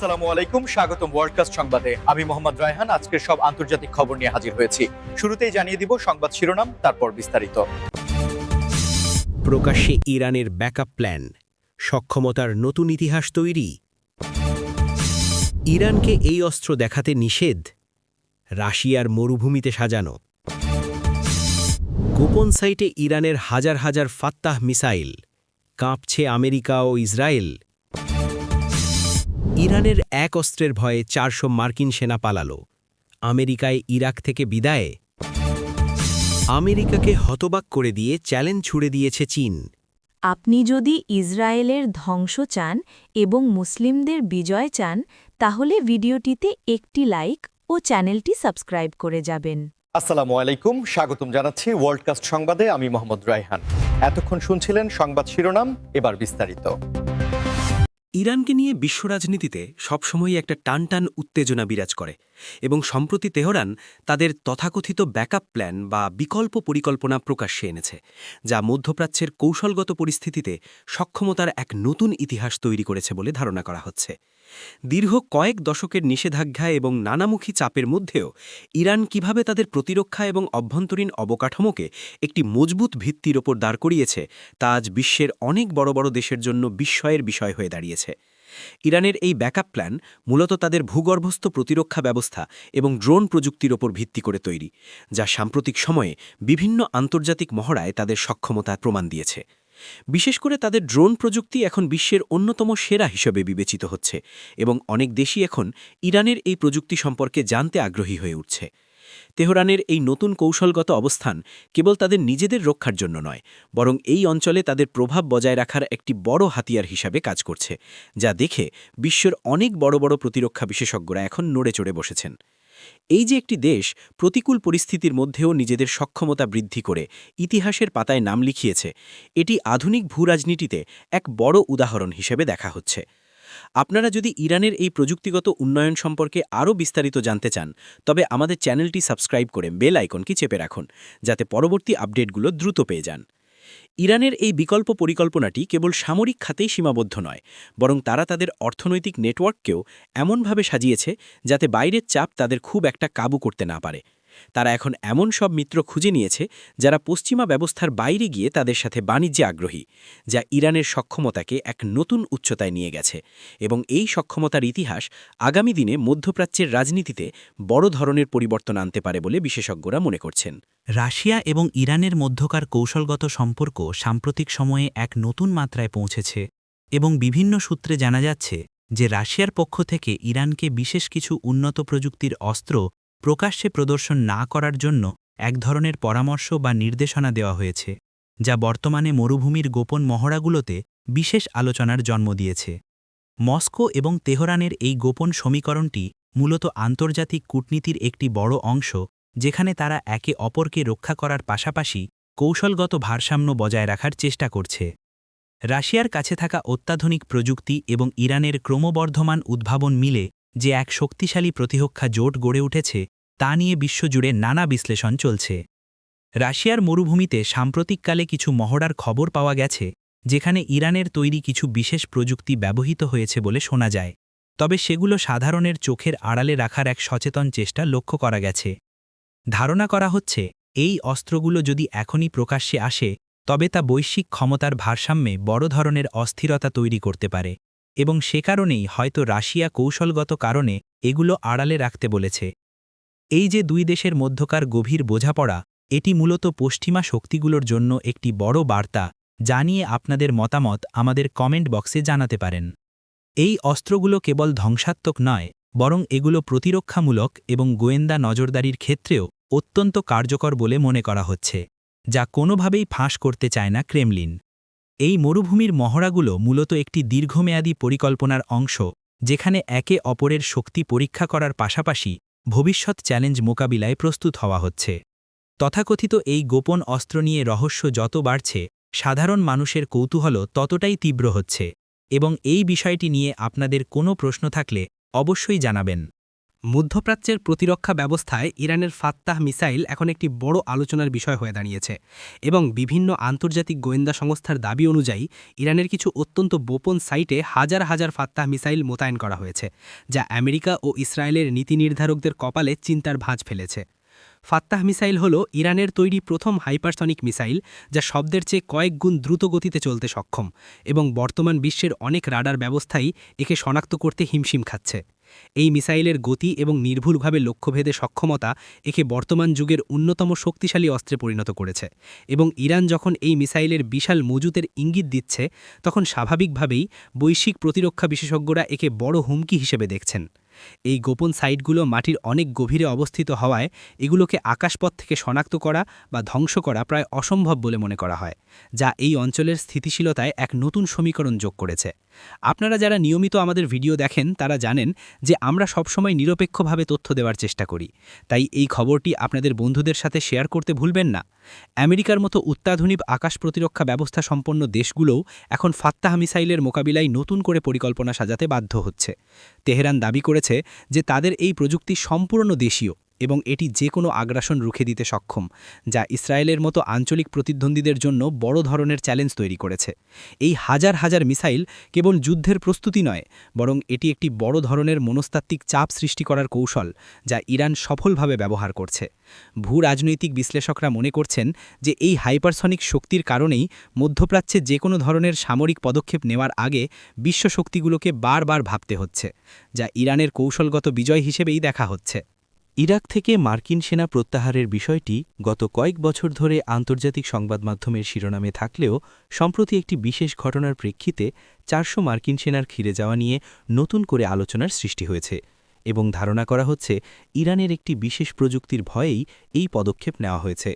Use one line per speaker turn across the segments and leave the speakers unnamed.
আসসালামু আলাইকুম, স্বাগতম ওয়ার্ল্ডকাস্ট সংবাদে। আমি মোহাম্মদ রায়হান আজকের সব আন্তর্জাতিক খবর নিয়ে হাজির হয়েছি। শুরুতেই জানিয়ে দিব সংবাদ শিরোনাম, তারপর বিস্তারিত।
প্রকাশ্যে ইরানের ব্যাকআপ প্ল্যান, সক্ষমতার নতুন ইতিহাস তৈরি। ইরানকে এই অস্ত্র দেখাতে নিষেধ, রাশিয়ার মরুভূমিতে সাজানো। গোপন সাইটে ইরানের হাজার হাজার ফাত্তাহ মিসাইল, কাঁপছে আমেরিকা ও ইসরায়েল। ইরানের এক অস্ত্রের ভয়ে চারশো মার্কিন সেনা পালালো। আমেরিকায় ইরাক থেকে বিদায়ে আমেরিকাকে হতবাক করে দিয়ে চ্যালেঞ্জ ছুড়ে দিয়েছে চীন।
আপনি যদি ইসরায়েলের ধ্বংস চান এবং মুসলিমদের বিজয় চান তাহলে ভিডিওটিতে একটি লাইক ও চ্যানেলটি সাবস্ক্রাইব করে যাবেন।
আসসালামু আলাইকুম স্বাগতম জানাচ্ছি ওয়ার্ল্ডকাস্ট সংবাদে আমি মোহাম্মদ রায়হান। এতক্ষণ শুনছিলেন সংবাদ শিরোনাম এবার বিস্তারিত।
ইরানকে নিয়ে বিশ্ব রাজনীতিতে সবসময়ই একটা টানটান উত্তেজনা বিরাজ করে এবং সম্প্রতি তেহরান তাদের তথাকথিত ব্যাকআপ প্ল্যান বা বিকল্প পরিকল্পনা প্রকাশ্যে এনেছে, যা মধ্যপ্রাচ্যের কৌশলগত পরিস্থিতিতে সক্ষমতার এক নতুন ইতিহাস তৈরি করেছে বলে ধারণা করা হচ্ছে। দীর্ঘ কয়েক দশকের নিষেধাজ্ঞা এবং নানামুখী চাপের মধ্যেও ইরান কীভাবে তাদের প্রতিরক্ষা এবং অভ্যন্তরীণ অবকাঠামোকে একটি মজবুত ভিত্তির ওপর দাঁড় করিয়েছে, তা আজ বিশ্বের অনেক বড় বড় দেশের জন্য বিস্ময়ের বিষয় হয়ে দাঁড়িয়েছে। ইরানের এই ব্যাকআপ প্ল্যান মূলত তাদের ভূগর্ভস্থ প্রতিরক্ষা ব্যবস্থা এবং ড্রোন প্রযুক্তির ওপর ভিত্তি করে তৈরি, যা সাম্প্রতিক সময়ে বিভিন্ন আন্তর্জাতিক মহড়ায় তাদের সক্ষমতার প্রমাণ দিয়েছে। বিশেষ করে তাদের ড্রোন প্রযুক্তি এখন বিশ্বের অন্যতম সেরা হিসেবে বিবেচিত হচ্ছে এবং অনেক দেশই এখন ইরানের এই প্রযুক্তি সম্পর্কে জানতে আগ্রহী হয়ে উঠছে। তেহরানের এই নতুন কৌশলগত অবস্থান কেবল তাদের নিজেদের রক্ষার জন্য নয়, বরং এই অঞ্চলে তাদের প্রভাব বজায় রাখার একটি বড় হাতিয়ার হিসাবে কাজ করছে, যা দেখে বিশ্বের অনেক বড় বড় প্রতিরক্ষা বিশেষজ্ঞরা এখন নড়ে চড়ে বসেছেন। এই যে একটি দেশ প্রতিকূল পরিস্থিতির মধ্যেও নিজেদের সক্ষমতা বৃদ্ধি করে ইতিহাসের পাতায় নাম লিখিয়েছে, এটি আধুনিক ভূরাজনীতিতে এক বড় উদাহরণ হিসেবে দেখা হচ্ছে। আপনারা যদি ইরানের এই প্রযুক্তিগত উন্নয়ন সম্পর্কে আরও বিস্তারিত জানতে চান, তবে আমাদের চ্যানেলটি সাবস্ক্রাইব করে বেল আইকনটি চেপে রাখুন, যাতে পরবর্তী আপডেটগুলো দ্রুত পেয়ে যান। ইরানের এই বিকল্প পরিকল্পনাটি কেবল সামরিক খাতেই সীমাবদ্ধ নয়, বরং তারা তাদের অর্থনৈতিক নেটওয়ার্ককেও এমনভাবে সাজিয়েছে যাতে বাইরের চাপ তাদের খুব একটা কাবু করতে না পারে। তারা এখন এমন সব মিত্র খুঁজে নিয়েছে যারা পশ্চিমা ব্যবস্থার বাইরে গিয়ে তাদের সাথে বাণিজ্যে আগ্রহী, যা ইরানের সক্ষমতাকে এক নতুন উচ্চতায় নিয়ে গেছে এবং এই সক্ষমতার ইতিহাস আগামী দিনে মধ্যপ্রাচ্যের রাজনীতিতে বড় ধরনের পরিবর্তন আনতে পারে বলে বিশেষজ্ঞরা মনে করছেন।
রাশিয়া এবং ইরানের মধ্যকার কৌশলগত সম্পর্ক সাম্প্রতিক সময়ে এক নতুন মাত্রায় পৌঁছেছে এবং বিভিন্ন সূত্রে জানা যাচ্ছে যে রাশিয়ার পক্ষ থেকে ইরানকে বিশেষ কিছু উন্নত প্রযুক্তির অস্ত্র প্রকাশ্যে প্রদর্শন না করার জন্য এক ধরনের পরামর্শ বা নির্দেশনা দেওয়া হয়েছে, যা বর্তমানে মরুভূমির গোপন মহড়াগুলোতে বিশেষ আলোচনার জন্ম দিয়েছে। মস্কো এবং তেহরানের এই গোপন সমীকরণটি মূলত আন্তর্জাতিক কূটনীতির একটি বড় অংশ, যেখানে তারা একে অপরকে রক্ষা করার পাশাপাশি কৌশলগত ভারসাম্য বজায় রাখার চেষ্টা করছে। রাশিয়ার কাছে থাকা অত্যাধুনিক প্রযুক্তি এবং ইরানের ক্রমবর্ধমান উদ্ভাবন মিলে যে এক শক্তিশালী প্রতিরক্ষা জোট গড়ে উঠেছে, তা নিয়ে বিশ্বজুড়ে নানা বিশ্লেষণ চলছে। রাশিয়ার মরুভূমিতে সাম্প্রতিককালে কিছু মহড়ার খবর পাওয়া গেছে, যেখানে ইরানের তৈরি কিছু বিশেষ প্রযুক্তি ব্যবহৃত হয়েছে বলে শোনা যায়। তবে সেগুলো সাধারণের চোখের আড়ালে রাখার এক সচেতন চেষ্টা লক্ষ্য করা গেছে। ধারণা করা হচ্ছে, এই অস্ত্রগুলো যদি এখনই প্রকাশ্যে আসে, তবে তা বৈশ্বিক ক্ষমতার ভারসাম্যে বড় ধরনের অস্থিরতা তৈরি করতে পারে। এবং সে কারণেই হয়তো রাশিয়া কৌশলগত কারণে এগুলো আড়ালে রাখতে বলেছে। এই যে দুই দেশের মধ্যকার গভীর বোঝাপড়া, এটি মূলত পশ্চিমা শক্তিগুলোর জন্য একটি বড় বার্তা জানিয়ে আপনাদের মতামত আমাদের কমেন্ট বক্সে জানাতে পারেন। এই অস্ত্রগুলো কেবল ধ্বংসাত্মক নয়, বরং এগুলো প্রতিরক্ষামূলক এবং গোয়েন্দা নজরদারির ক্ষেত্রেও অত্যন্ত কার্যকর বলে মনে করা হচ্ছে, যা কোনোভাবেই ফাঁস করতে চায় না ক্রেমলিন। এই মরুভূমির মহড়াগুলো মূলত একটি দীর্ঘমেয়াদী পরিকল্পনার অংশ, যেখানে একে অপরের শক্তি পরীক্ষা করার পাশাপাশি ভবিষ্যৎ চ্যালেঞ্জ মোকাবিলায় প্রস্তুত হওয়া হচ্ছে। তথাকথিত এই গোপন অস্ত্র নিয়ে রহস্য যত বাড়ছে, সাধারণ মানুষের কৌতূহল ততটাই তীব্র হচ্ছে, এবং এই বিষয়টি নিয়ে আপনাদের কোনো প্রশ্ন থাকলে অবশ্যই জানাবেন।
মধ্যপ্রাচ্যের প্রতিরক্ষা ব্যবস্থায় ইরানের ফাত্তাহ মিসাইল এখন একটি বড় আলোচনার বিষয় হয়ে দাঁড়িয়েছে এবং বিভিন্ন আন্তর্জাতিক গোয়েন্দা সংস্থার দাবি অনুযায়ী ইরানের কিছু অত্যন্ত গোপন সাইটে হাজার হাজার ফাত্তাহ মিসাইল মোতায়েন করা হয়েছে, যা আমেরিকা ও ইসরায়েলের নীতি নির্ধারকদের কপালে চিন্তার ভাঁজ ফেলেছে। ফাত্তাহ মিসাইল হল ইরানের তৈরি প্রথম হাইপারসনিক মিসাইল, যা শব্দের চেয়ে কয়েক গুণ দ্রুত গতিতে চলতে সক্ষম এবং বর্তমান বিশ্বের অনেক রাডার ব্যবস্থাই একে শনাক্ত করতে হিমশিম খাচ্ছে। এই মিসাইলের গতি এবং নির্ভুলভাবে লক্ষ্যভেদে সক্ষমতা একে বর্তমান যুগের অন্যতম শক্তিশালী অস্ত্রে পরিণত করেছে এবং ইরান যখন এই মিসাইলের বিশাল মজুতের ইঙ্গিত দিচ্ছে, তখন স্বাভাবিকভাবেই বৈশ্বিক প্রতিরক্ষা বিশেষজ্ঞরা একে বড় হুমকি হিসেবে দেখছেন। এই গোপন সাইটগুলো মাটির অনেক গভীরে অবস্থিত হওয়ায় এগুলোকে আকাশপথ থেকে শনাক্ত করা বা ধ্বংস করা প্রায় অসম্ভব বলে মনে করা হয়, যা এই অঞ্চলের স্থিতিশীলতায় এক নতুন সমীকরণ যোগ করেছে। আপনারা যারা নিয়মিত আমাদের ভিডিও দেখেন, তারা জানেন যে আমরা সবসময় নিরপেক্ষভাবে তথ্য দেওয়ার চেষ্টা করি। তাই এই খবরটি আপনাদের বন্ধুদের সাথে শেয়ার করতে ভুলবেন না। আমেরিকার মতো অত্যাধুনিক আকাশ প্রতিরক্ষা ব্যবস্থা সম্পন্ন দেশগুলোও এখন ফাত্তাহ মিসাইলের মোকাবিলায় নতুন করে পরিকল্পনা সাজাতে বাধ্য হচ্ছে। তেহরান দাবি করেছে যে তাদের এই প্রযুক্তি সম্পূর্ণ দেশীয়। এবং এটি যে কোনো আগ্রাসন রুখে দিতে সক্ষম, যা ইসরায়েলের মতো আঞ্চলিক প্রতিদ্বন্দ্বীদের জন্য বড় ধরনের চ্যালেঞ্জ তৈরি করেছে। এই হাজার হাজার মিসাইল কেবল যুদ্ধের প্রস্তুতি নয়, বরং এটি একটি বড় ধরনের মনস্তাত্ত্বিক চাপ সৃষ্টি করার কৌশল, যা ইরান সফলভাবে ব্যবহার করছে। ভূ রাজনৈতিক বিশ্লেষকরা মনে করছেন যে এই হাইপারসনিক শক্তির কারণেই মধ্যপ্রাচ্যে যে কোনো ধরনের সামরিক পদক্ষেপ নেওয়ার আগে বিশ্ব শক্তিগুলোকে বারবার ভাবতে হচ্ছে, যা ইরানের কৌশলগত বিজয় হিসেবেই দেখা হচ্ছে।
ইরাক থেকে মার্কিন সেনা প্রত্যাহারের বিষয়টি গত কয়েক বছর ধরে আন্তর্জাতিক সংবাদ মাধ্যমের শিরোনামে থাকলেও, সম্প্রতি একটি বিশেষ ঘটনার প্রেক্ষিতে চারশো মার্কিন সেনার খিরে যাওয়া নিয়ে নতুন করে আলোচনার সৃষ্টি হয়েছে এবং ধারণা করা হচ্ছে, ইরানের একটি বিশেষ প্রযুক্তির ভয়েই এই পদক্ষেপ নেওয়া হয়েছে।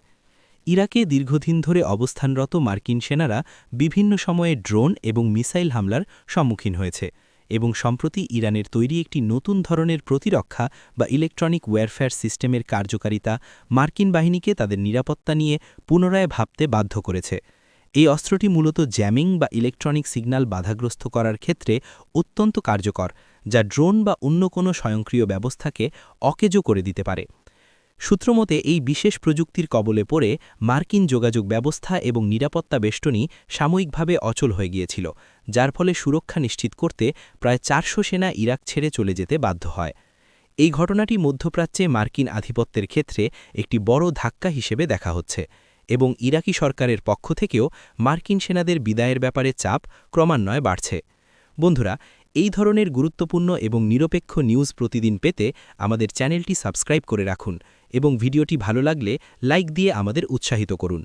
ইরাকে দীর্ঘদিন ধরে অবস্থানরত মার্কিন সেনারা বিভিন্ন সময়ে ড্রোন এবং মিসাইল হামলার সম্মুখীন হয়েছে। এবং সম্প্রতি ইরানের তৈরি একটি নতুন ধরনের প্রতিরক্ষা বা ইলেকট্রনিক ওয়ারফেয়ার সিস্টেমের কার্যকারিতা মার্কিন বাহিনীকে তাদের নিরাপত্তা নিয়ে পুনরায় ভাবতে বাধ্য করেছে। এই অস্ত্রটি মূলত জ্যামিং বা ইলেকট্রনিক সিগন্যাল বাধাগ্রস্ত করার ক্ষেত্রে অত্যন্ত কার্যকর, যা ড্রোন বা অন্য কোনো স্বয়ংক্রিয় ব্যবস্থাকে অকেজো করে দিতে পারে। সূত্রমতে এই বিশেষ প্রযুক্তির কবলে পড়ে মার্কিন যোগাযোগ ব্যবস্থা এবং নিরাপত্তা বেষ্টনী সাময়িকভাবে অচল হয়ে গিয়েছিল, যার ফলে সুরক্ষা নিশ্চিত করতে প্রায় চারশো সেনা ইরাক ছেড়ে চলে যেতে বাধ্য হয়। এই ঘটনাটি মধ্যপ্রাচ্যে মার্কিন আধিপত্যের ক্ষেত্রে একটি বড় ধাক্কা হিসেবে দেখা হচ্ছে এবং ইরাকি সরকারের পক্ষ থেকেও মার্কিন সেনাদের বিদায়ের ব্যাপারে চাপ ক্রমান্বয়ে বাড়ছে। বন্ধুরা, এই ধরনের গুরুত্বপূর্ণ এবং নিরপেক্ষ নিউজ প্রতিদিন পেতে আমাদের চ্যানেলটি সাবস্ক্রাইব করে রাখুন। এবং ভিডিওটি ভালো লাগলে লাইক দিয়ে আমাদের উৎসাহিত করুন।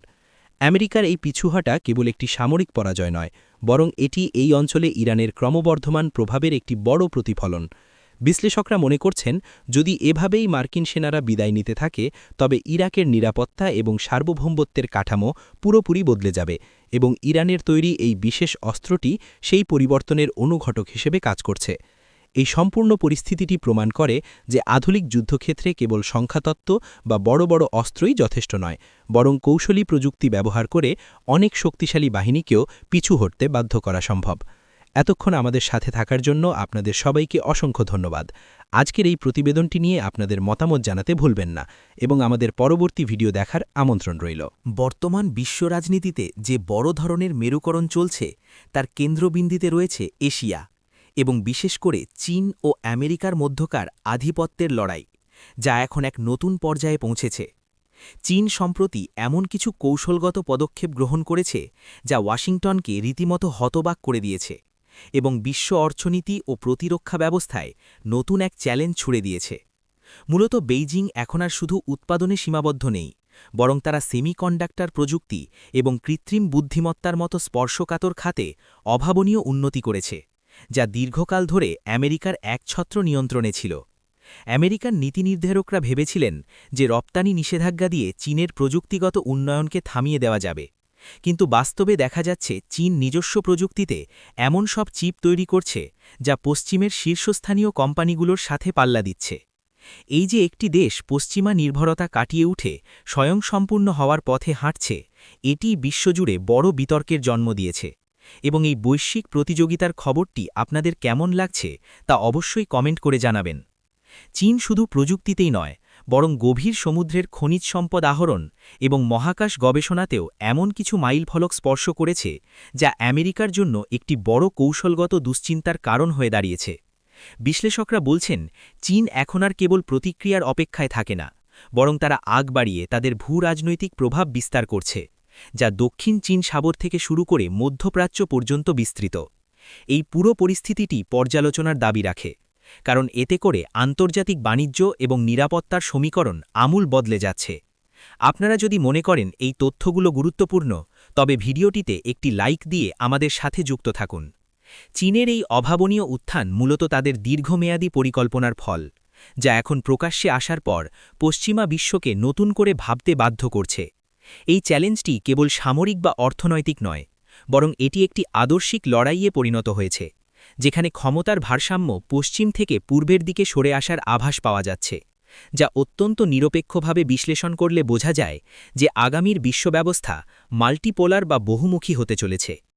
আমেরিকার এই পিছুহাটা কেবল একটি সামরিক পরাজয় নয়, বরং এটি এই অঞ্চলে ইরানের ক্রমবর্ধমান প্রভাবের একটি বড় প্রতিফলন। বিশ্লেষকরা মনে করছেন, যদি এভাবেই মার্কিন সেনারা বিদায় নিতে থাকে, তবে ইরাকের নিরাপত্তা এবং সার্বভৌমত্বের কাঠামো পুরোপুরি বদলে যাবে এবং ইরানের তৈরি এই বিশেষ অস্ত্রটি সেই পরিবর্তনের অনুঘটক হিসেবে কাজ করছে। এই সম্পূর্ণ পরিস্থিতিটি প্রমাণ করে যে আধুনিক যুদ্ধক্ষেত্রে কেবল সংখ্যাতত্ত্ব বা বড় বড় অস্ত্রই যথেষ্ট নয়, বরং কৌশলী প্রযুক্তি ব্যবহার করে অনেক শক্তিশালী বাহিনীকেও পিছু হটতে বাধ্য করা সম্ভব। এতক্ষণ আমাদের সাথে থাকার জন্য আপনাদের সবাইকে অসংখ্য ধন্যবাদ। আজকের এই প্রতিবেদনটি নিয়ে আপনাদের মতামত জানাতে ভুলবেন না এবং আমাদের পরবর্তী ভিডিও দেখার আমন্ত্রণ রইল।
বর্তমান বিশ্ব রাজনীতিতে যে বড় ধরনের মেরুকরণ চলছে, তার কেন্দ্রবিন্দিতে রয়েছে এশিয়া। এবং বিশেষ করে চীন ও আমেরিকার মধ্যকার আধিপত্যের লড়াই, যা এখন এক নতুন পর্যায়ে পৌঁছেছে। চীন সম্প্রতি এমন কিছু কৌশলগত পদক্ষেপ গ্রহণ করেছে, যা ওয়াশিংটনকে রীতিমতো হতবাক করে দিয়েছে এবং বিশ্ব অর্থনীতি ও প্রতিরক্ষা ব্যবস্থায় নতুন এক চ্যালেঞ্জ ছুড়ে দিয়েছে। মূলত বেইজিং এখন আর শুধু উৎপাদনে সীমাবদ্ধ নেই, বরং তারা সেমিকন্ডাক্টর প্রযুক্তি এবং কৃত্রিম বুদ্ধিমত্তার মতো স্পর্শকাতর খাতে অভাবনীয় উন্নতি করেছে। যা দীর্ঘকাল ধরে আমেরিকার একছত্র নিয়ন্ত্রণে ছিল। আমেরিকার নীতি নির্ধারকরা ভেবেছিলেন যে রপ্তানি নিষেধাজ্ঞা দিয়ে চীনের প্রযুক্তিগত উন্নয়নকে থামিয়ে দেওয়া যাবে। কিন্তু বাস্তবে দেখা যাচ্ছে, চীন নিজস্ব প্রযুক্তিতে এমন সব চিপ তৈরি করছে যা পশ্চিমের শীর্ষস্থানীয় কোম্পানিগুলোর সাথে পাল্লা দিচ্ছে। এই যে একটি দেশ পশ্চিমা নির্ভরতা কাটিয়ে উঠে স্বয়ংসম্পূর্ণ হওয়ার পথে হাঁটছে, এটি বিশ্বজুড়ে বড় বিতর্কের জন্ম দিয়েছে। এবং এই বৈশ্বিক প্রতিযোগিতার খবরটি আপনাদের কেমন লাগছে তা অবশ্যই কমেন্ট করে জানাবেন।
চীন শুধু প্রযুক্তিতেই নয়, বরং গভীর সমুদ্রের খনিজ সম্পদ আহরণ এবং মহাকাশ গবেষণাতেও এমন কিছু মাইলফলক স্পর্শ করেছে যা আমেরিকার জন্য একটি বড় কৌশলগত দুশ্চিন্তার কারণ হয়ে দাঁড়িয়েছে। বিশ্লেষকরা বলছেন, চীন এখন আর কেবল প্রতিক্রিয়ার অপেক্ষায় থাকে না, বরং তারা আগ বাড়িয়ে তাদের ভূ রাজনৈতিক প্রভাব বিস্তার করছে। যা দক্ষিণ চীন সাগর থেকে শুরু করে মধ্যপ্রাচ্য পর্যন্ত বিস্তৃত। এই পুরো পরিস্থিতিটি পর্যালোচনার দাবি রাখে, কারণ এতে করে আন্তর্জাতিক বাণিজ্য এবং নিরাপত্তার সমীকরণ আমূল বদলে যাচ্ছে। আপনারা যদি মনে করেন এই তথ্যগুলো গুরুত্বপূর্ণ, তবে ভিডিওটিতে একটি লাইক দিয়ে আমাদের সাথে যুক্ত থাকুন। চীনের এই অভাবনীয় উত্থান মূলত তাদের দীর্ঘমেয়াদী পরিকল্পনার ফল, যা এখন প্রকাশ্যে আসার পর পশ্চিমা বিশ্বকে নতুন করে ভাবতে বাধ্য করছে। এই চ্যালেঞ্জটি কেবল সামরিক বা অর্থনৈতিক নয়, বরং এটি একটি আদর্শিক লড়াইয়ে পরিণত হয়েছে, যেখানে ক্ষমতার ভারসাম্য পশ্চিম থেকে পূর্বের দিকে সরে আসার আভাস পাওয়া যাচ্ছে, যা অত্যন্ত নিরপেক্ষভাবে বিশ্লেষণ করলে বোঝা যায় যে আগামীর বিশ্বব্যবস্থা মাল্টিপোলার বা বহুমুখী হতে চলেছে।